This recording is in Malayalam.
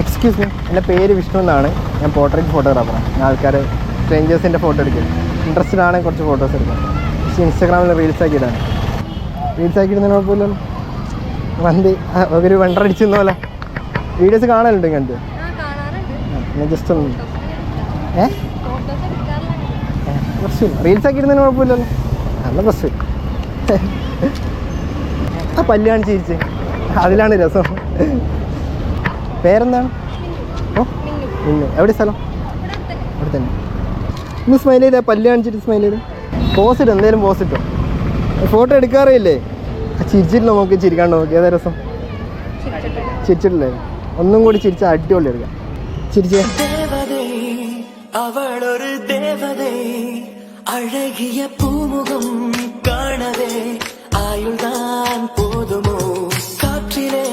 എക്സ്ക്യൂസ് മീ എന്റെ പേര് വിഷ്ണു എന്നാണ്. ഞാൻ പോർട്രേറ്റ് ഫോട്ടോഗ്രാഫറാണ് ഞാൻ ആൾക്കാർ സ്ട്രേഞ്ചേഴ്സിന്റെ ഫോട്ടോ എടുക്കും. ഇൻട്രസ്റ്റഡ് ആണ് കുറച്ച് ഫോട്ടോസ് എടുക്കും പക്ഷേ ഇൻസ്റ്റാഗ്രാമിൽ റീൽസ് ആക്കി ഇടാണ് റീൽസ് ആക്കി ഇടുന്നതിന് കുഴപ്പമില്ലല്ലോ വണ്ടി ഒരു വെണ്ടർ അടിച്ചെന്ന പോലെ. വീഡിയോസ് കാണലുണ്ട് ഇങ്ങനത്തെ ഞാൻ ജസ്റ്റ് ഒന്ന് ഏ? പ്രശ്നമില്ല റീൽസ് ആക്കി ഇടുന്നതിന് കുഴപ്പമില്ലല്ലോ നല്ല പ്രശ്നം ആ പല്ല് ചിരിച്ച്. അതിലാണ് രസം. പേരെന്താണ്? ഓ മിന്നു. എവിടെ സ്ഥലം? അവിടെ തന്നെ ഇന്ന് സ്മൈൽ ചെയ്താൽ പല്ല് കാണിച്ചിട്ട് സ്മൈൽ ചെയ്ത്. പോസിറ്റ് എന്തെങ്കിലും പോസിറ്റോ ഫോട്ടോ എടുക്കാറില്ലേ ചിരിച്ചിട്ടില്ല നമുക്ക്? ചിരിക്കാണ്ട് നോക്കി ഏതാ രസം? ചിരിച്ചിട്ടില്ലേ? ഒന്നും കൂടി ചിരിച്ച അടിപൊളി എടുക്കാം. ചിരിച്ചേ. അഴകിയ പൂമുഖം കാണവേ ആയുൾ താൻ പോതുമോ കാറ്റിലെ